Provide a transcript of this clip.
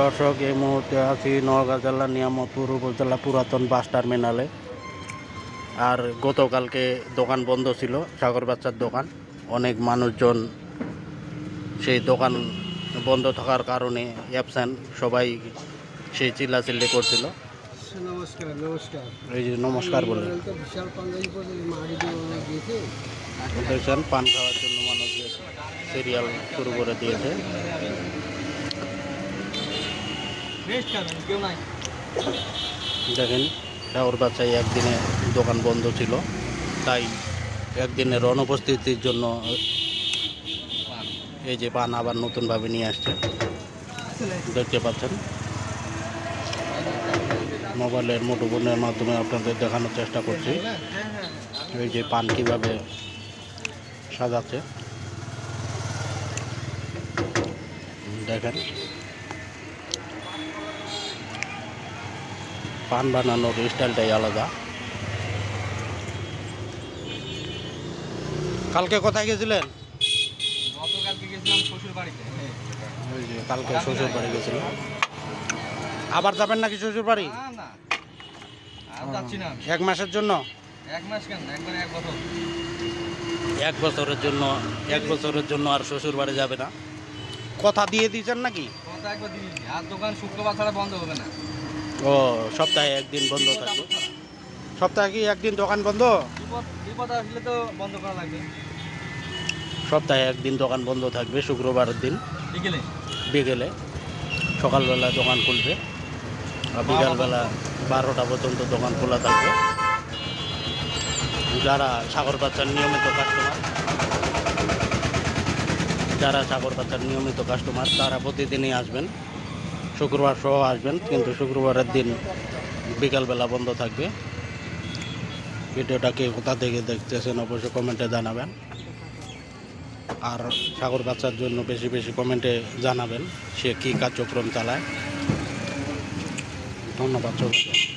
দর্শক এই মুহূর্তে আছি নওগাঁ জেলার নিয়ামতপুর উপজেলা পুরাতন বাস টার্মিনালে। আর গতকালকে দোকান বন্ধ ছিল সাগর বাচ্চার দোকান। অনেক মানুষজন সেই দোকান বন্ধ থাকার কারণে অ্যাবসেন্ট সবাই সেই চিল্লাচিল্লি করছিল। নমস্কার নমস্কার। এই যে নমস্কার বলে দেখছেন পান খাওয়ার জন্য মানুষ সিরিয়াল শুরু করে দিয়েছে। দেখেন শাহর বাচ্চাই একদিনে দোকান বন্ধ ছিল। তাই একদিনের অনুপস্থিতির জন্য, এই যে পান আবার নতুনভাবে নিয়ে আসছে। দেখতে পাচ্ছেন? মোবাইলের মুঠোফোনের মাধ্যমে আপনাদের দেখানোর চেষ্টা করছি। এই যে পান কীভাবে সাজাচ্ছে। দেখেন পান বানানোর স্টাইলটাই আলাদা। কালকে কোথায় গেছিলেন? কালকে শ্বশুর বাড়ি আবার যাবেন নাকি শ্বশুর বাড়ি এক মাসের জন্য? এক বছরের জন্য এক বছরের জন্য আর শ্বশুর বাড়ি যাবে না। কথা দিয়ে দিয়েছেন নাকি? কথা একবার দিয়েছি। আর দোকান শুক্রবার ছাড়া বন্ধ হবে না। ও সপ্তাহে একদিন বন্ধ থাকবে সপ্তাহে কি একদিন দোকান বন্ধ? বিপদ বিপদ আসলে তো বন্ধ করা লাগবে। সপ্তাহে একদিন দোকান বন্ধ থাকবে শুক্রবারের দিন। বিকেলে? বিকেলে। সকালবেলা দোকান খুলবে। আর বিকালবেলা বারোটা পর্যন্ত দোকান খোলা থাকবে। যারা সাগর বাচ্চার নিয়মিত কাস্টমার যারা সাগর বাচ্চার নিয়মিত কাস্টমার তারা প্রতিদিনই আসবেন। শুক্রবার সহ আসবেন, কিন্তু শুক্রবারের দিন বিকালবেলা বন্ধ থাকবে। ভিডিওটাকে কোথা থেকে দেখতেছেন অবশ্যই কমেন্টে জানাবেন। আর সাগর বাচ্চার জন্য বেশি বেশি কমেন্টে জানাবেন, সে কী কার্যক্রম চালায়। ধন্যবাদ সবাইকে।